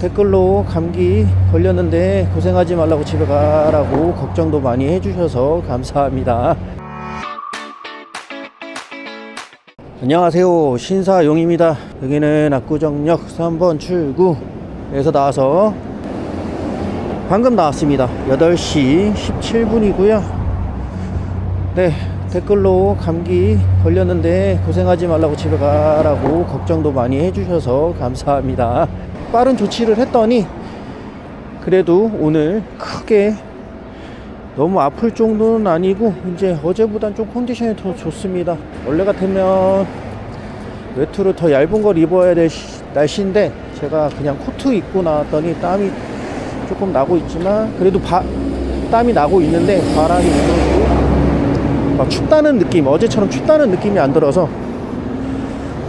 댓글로 감기 걸렸는데 고생하지 말라고 집에 가라고 걱정도 많이 해주셔서 감사합니다. 안녕하세요. 신사용입니다. 여기는 압구정역 3번 출구에서 나와서 방금 나왔습니다. 8시 17분이고요. 네, 댓글로 감기 걸렸는데 고생하지 말라고 집에 가라고 걱정도 많이 해주셔서 감사합니다. 빠른 조치를 했더니 그래도 오늘 크게 너무 아플 정도는 아니고 이제 어제보단 좀 컨디션이 더 좋습니다. 원래 같으면 외투를 더 얇은 걸 입어야 될 시- 날씨인데 제가 그냥 코트 입고 나왔더니 땀이 조금 나고 있지만 그래도 바- 땀이 나고 있는데 바람이 불어주고 막 춥다는 느낌 어제처럼 춥다는 느낌이 안 들어서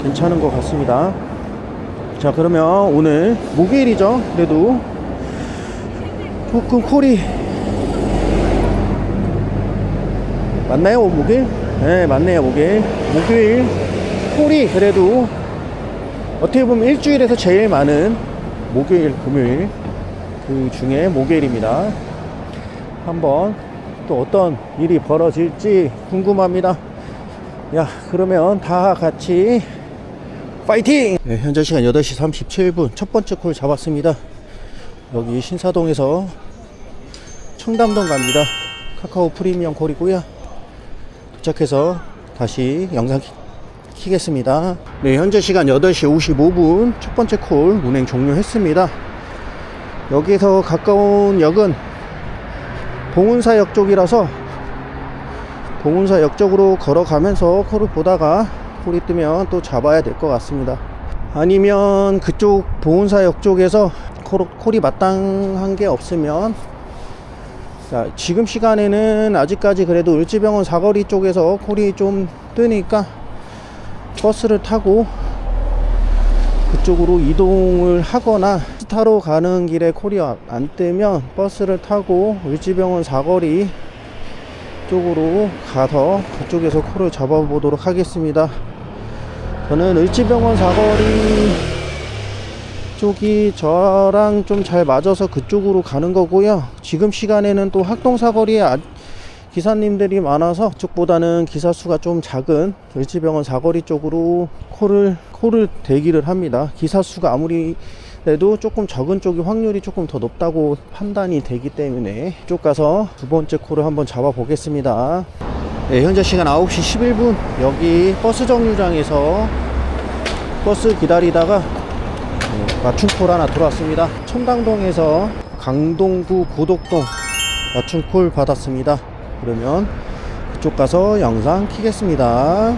괜찮은 것 같습니다. 자 그러면 오늘 목요일이죠. 그래도 조금 콜이 맞나요 목요일? 네 맞네요 목요일 목요일 콜이 그래도 어떻게 보면 일주일에서 제일 많은 목요일 금요일 그 중에 목요일입니다 한번 또 어떤 일이 벌어질지 궁금합니다 야 그러면 다 같이 파이팅! 네, 현재 시간 8시 37분 첫 번째 콜 잡았습니다 여기 신사동에서 청담동 갑니다 카카오 프리미엄 콜이고요 도착해서 다시 영상 키, 키겠습니다. 네, 현재 시간 8시 55분 첫 번째 콜 운행 종료했습니다. 여기에서 가까운 역은 봉은사역 쪽이라서 봉은사역 쪽으로 걸어가면서 콜을 보다가 콜이 뜨면 또 잡아야 될 것 같습니다. 아니면 그쪽 봉은사역 쪽에서 콜, 콜이 마땅한 게 없으면 자, 지금 시간에는 아직까지 그래도 을지병원 사거리 쪽에서 콜이 좀 뜨니까 버스를 타고 그쪽으로 이동을 하거나 스타로 가는 길에 콜이 아- 안 뜨면 버스를 타고 을지병원 사거리 쪽으로 가서 그쪽에서 콜을 잡아보도록 하겠습니다. 저는 을지병원 사거리 쪽이 저랑 좀 잘 맞아서 그쪽으로 가는 거고요. 지금 시간에는 또 학동 사거리에 아- 기사님들이 많아서 그쪽보다는 기사 수가 좀 작은 을지병원 사거리 쪽으로 콜을 콜을 대기를 합니다. 기사 수가 아무리 그래도 조금 적은 쪽이 확률이 조금 더 높다고 판단이 되기 때문에 이쪽 가서 두 번째 콜을 한번 잡아 보겠습니다. 네, 현재 시간 9시 11분 여기 버스 정류장에서 버스 기다리다가 네, 맞춤콜 하나 들어왔습니다. 청담동에서 강동구 고덕동 맞춤콜 받았습니다. 그러면 그쪽 가서 영상 키겠습니다.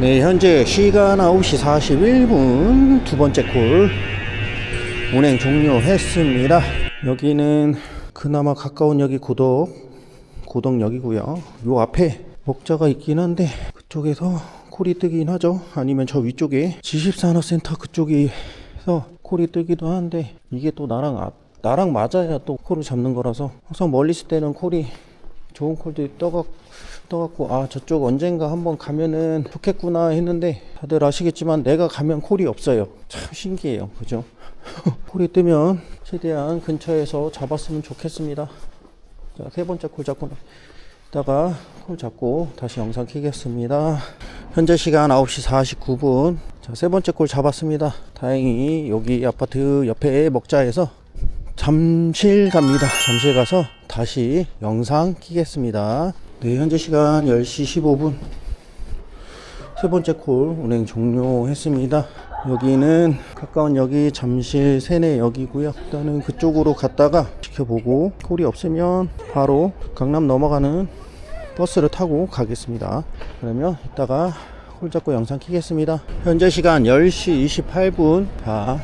네, 현재 시간 9시 41분 두 번째 콜 운행 종료했습니다. 여기는 그나마 가까운 역이 고덕 고덕역이고요. 요 앞에 목자가 있긴 한데 그쪽에서 콜이 뜨긴 하죠. 아니면 저 위쪽에 지식산업센터 그쪽에서 콜이 뜨기도 하는데 이게 또 나랑 앞 나랑 맞아야 또 콜을 잡는 거라서 항상 멀리 있을 때는 콜이 좋은 콜들이 떠갖, 떠갖고 아 저쪽 언젠가 한번 가면은 좋겠구나 했는데 다들 아시겠지만 내가 가면 콜이 없어요 참 신기해요 그죠 콜이 뜨면 최대한 근처에서 잡았으면 좋겠습니다 자 세 번째 콜 잡고 다가 콜 잡고 다시 영상 키겠습니다 현재 시간 9시 49분 자 세 번째 콜 잡았습니다 다행히 여기 아파트 옆에 먹자에서 잠실 갑니다. 잠실 가서 다시 영상 키겠습니다. 네, 현재 시간 10시 15분. 세 번째 콜 운행 종료했습니다. 여기는 가까운 역이 잠실 세내역이고요. 일단은 그쪽으로 갔다가 지켜보고 콜이 없으면 바로 강남 넘어가는 버스를 타고 가겠습니다. 그러면 이따가 콜 잡고 영상 키겠습니다. 현재 시간 10시 28분. 자,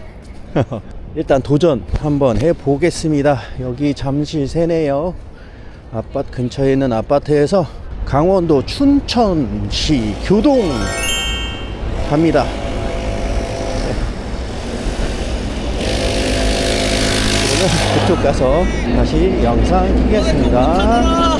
일단 도전 한번 해 보겠습니다. 여기 잠실 세내역 아파트 근처에 있는 아파트에서 강원도 춘천시 교동 갑니다. 그러면 그쪽 가서 다시 영상 키겠습니다.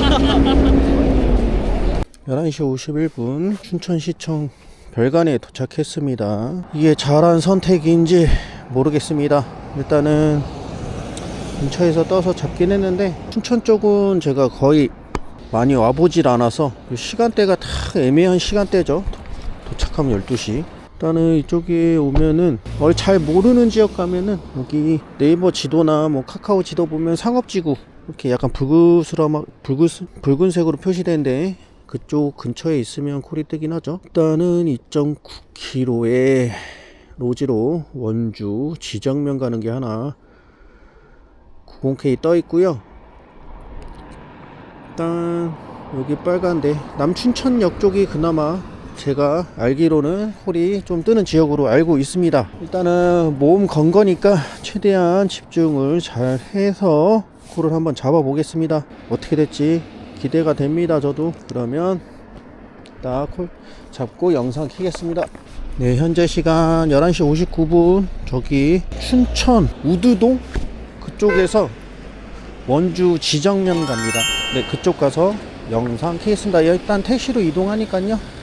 11시 51분 춘천시청 별관에 도착했습니다. 이게 잘한 선택인지 모르겠습니다. 일단은 근처에서 떠서 잡긴 했는데 춘천 쪽은 제가 거의 많이 와보질 않아서 그 시간대가 다 애매한 시간대죠 도- 도착하면 12시 일단은 이쪽에 오면은 뭘잘 모르는 지역 가면은 여기 네이버 지도나 뭐 카카오 지도 보면 상업지구 이렇게 약간 붉으스러 붉은 붉은색으로 표시된데 그쪽 근처에 있으면 콜이 뜨긴 하죠 일단은 2.9km의 로지로 원주 지정면 가는 게 하나 90K 떠 있고요. 일단 여기 빨간데 남춘천역 쪽이 그나마 제가 알기로는 콜이 좀 뜨는 지역으로 알고 있습니다. 일단은 모험 건 거니까 최대한 집중을 잘 해서 콜을 한번 잡아 보겠습니다. 어떻게 될지 기대가 됩니다. 저도 그러면 딱 콜 잡고 영상 키겠습니다. 네, 현재 시간 11시 59분. 저기 춘천 우두동 그쪽에서 원주 지정면 갑니다. 네, 그쪽 가서 영상 키겠습니다. 일단 택시로 이동하니까요.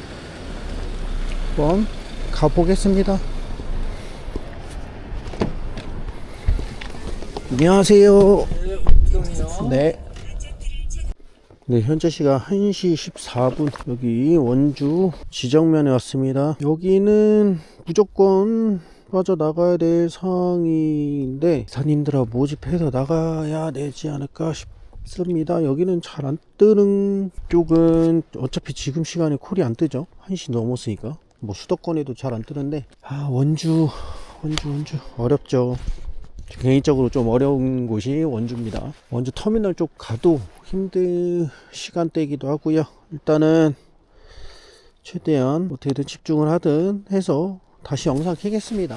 한번 가보겠습니다. 안녕하세요. 네. 네, 현재 시간 1시 14분. 여기 원주 지정면에 왔습니다. 여기는 무조건 빠져나가야 될 상황인데, 기사님들하 모집해서 나가야 되지 않을까 싶습니다. 여기는 잘 안 뜨는 쪽은 어차피 지금 시간에 콜이 안 뜨죠. 1시 넘었으니까. 뭐 수도권에도 잘 안 뜨는데, 아, 원주, 원주, 원주. 어렵죠. 개인적으로 좀 어려운 곳이 원주입니다. 원주 터미널 쪽 가도 힘든 시간대이기도 하고요. 일단은 최대한 어떻게든 집중을 하든 해서 다시 영상 키겠습니다.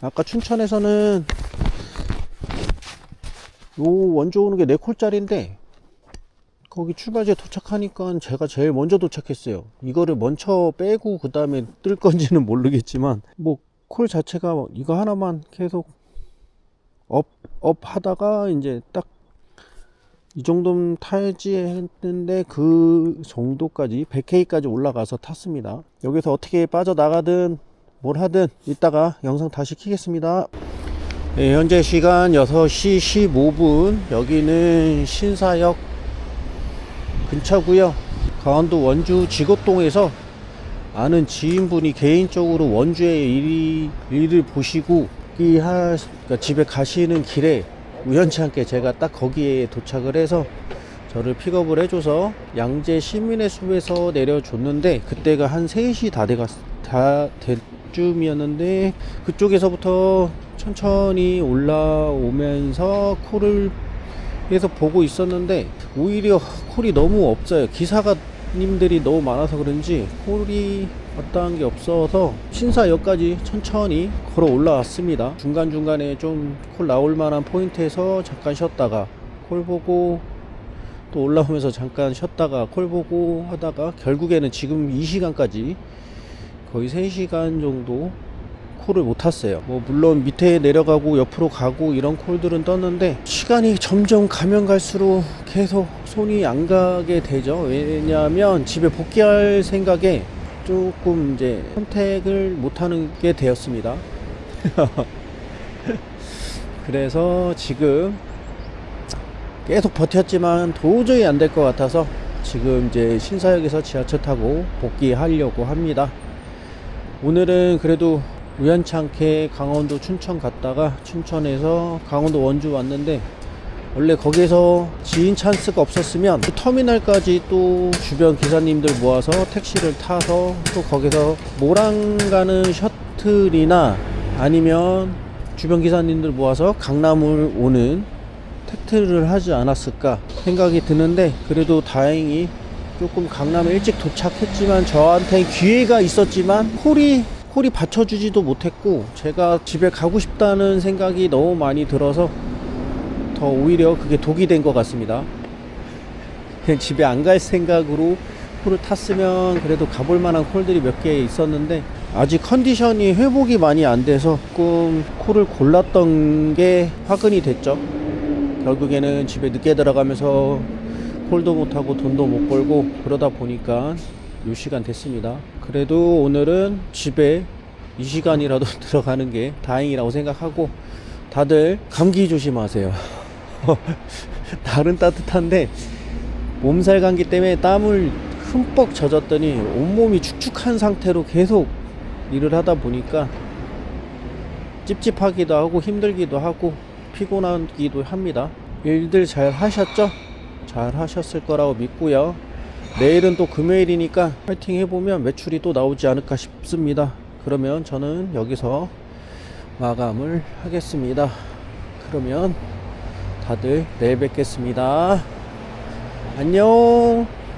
아까 춘천에서는 요 원주 오는 게 4콜짜리인데 거기 출발지에 도착하니까 제가 제일 먼저 도착했어요. 이거를 먼저 빼고 그 다음에 뜰 건지는 모르겠지만 뭐 콜 자체가 이거 하나만 계속 업, 업 하다가 이제 딱 이 정도면 타야지 했는데 그 정도까지 100K까지 올라가서 탔습니다. 여기서 어떻게 빠져나가든 뭘 하든 이따가 영상 다시 키겠습니다. 네, 현재 시간 6시 15분 여기는 신사역 근처고요. 강원도 원주 지곡동에서 아는 지인분이 개인적으로 원주에 일이, 일을 보시고 이 하, 그러니까 집에 가시는 길에 우연치 않게 제가 딱 거기에 도착을 해서 저를 픽업을 해줘서 양재 시민의 숲에서 내려줬는데 그때가 한 3시 다 돼갔 다 될 쯤이었는데 그쪽에서부터 천천히 올라오면서 콜 을 해서 보고 있었는데 오히려 콜이 너무 없어요 기사가 님들이 너무 많아서 그런지 콜이 마땅한 게 없어서 신사역까지 천천히 걸어 올라왔습니다. 중간중간에 좀 콜 나올 만한 포인트에서 잠깐 쉬었다가 콜 보고 또 올라오면서 잠깐 쉬었다가 콜 보고 하다가 결국에는 지금 이 시간까지 거의 3시간 정도 콜을 못 탔어요. 뭐 물론 밑에 내려가고 옆으로 가고 이런 콜들은 떴는데 시간이 점점 가면 갈수록 계속 손이 안 가게 되죠. 왜냐하면 집에 복귀할 생각에 조금 이제 선택을 못 하는 게 되었습니다. 그래서 지금 계속 버텼지만 도저히 안 될 것 같아서 지금 이제 신사역에서 지하철 타고 복귀하려고 합니다. 오늘은 그래도 우연찮게 강원도 춘천 갔다가 춘천에서 강원도 원주 왔는데 원래 거기서 지인 찬스가 없었으면 그 터미널까지 또 주변 기사님들 모아서 택시를 타서 또 거기서 모랑 가는 셔틀이나 아니면 주변 기사님들 모아서 강남을 오는 택트를 하지 않았을까 생각이 드는데 그래도 다행히 조금 강남에 일찍 도착했지만 저한테 기회가 있었지만 콜이 콜이 받쳐주지도 못했고 제가 집에 가고 싶다는 생각이 너무 많이 들어서 더 오히려 그게 독이 된 것 같습니다. 그냥 집에 안 갈 생각으로 콜을 탔으면 그래도 가볼 만한 콜들이 몇 개 있었는데 아직 컨디션이 회복이 많이 안 돼서 조금 콜을 골랐던 게 화근이 됐죠. 결국에는 집에 늦게 들어가면서 콜도 못하고 돈도 못 벌고 그러다 보니까 요 시간 됐습니다. 그래도 오늘은 집에 이 시간이라도 들어가는 게 다행이라고 생각하고 다들 감기 조심하세요. 날은 따뜻한데 몸살 감기 때문에 땀을 흠뻑 젖었더니 온몸이 축축한 상태로 계속 일을 하다 보니까 찝찝하기도 하고 힘들기도 하고 피곤하기도 합니다. 일들 잘 하셨죠? 잘 하셨을 거라고 믿고요. 내일은 또 금요일이니까 파이팅 해보면 매출이 또 나오지 않을까 싶습니다. 그러면 저는 여기서 마감을 하겠습니다. 그러면 다들 내일 뵙겠습니다. 안녕.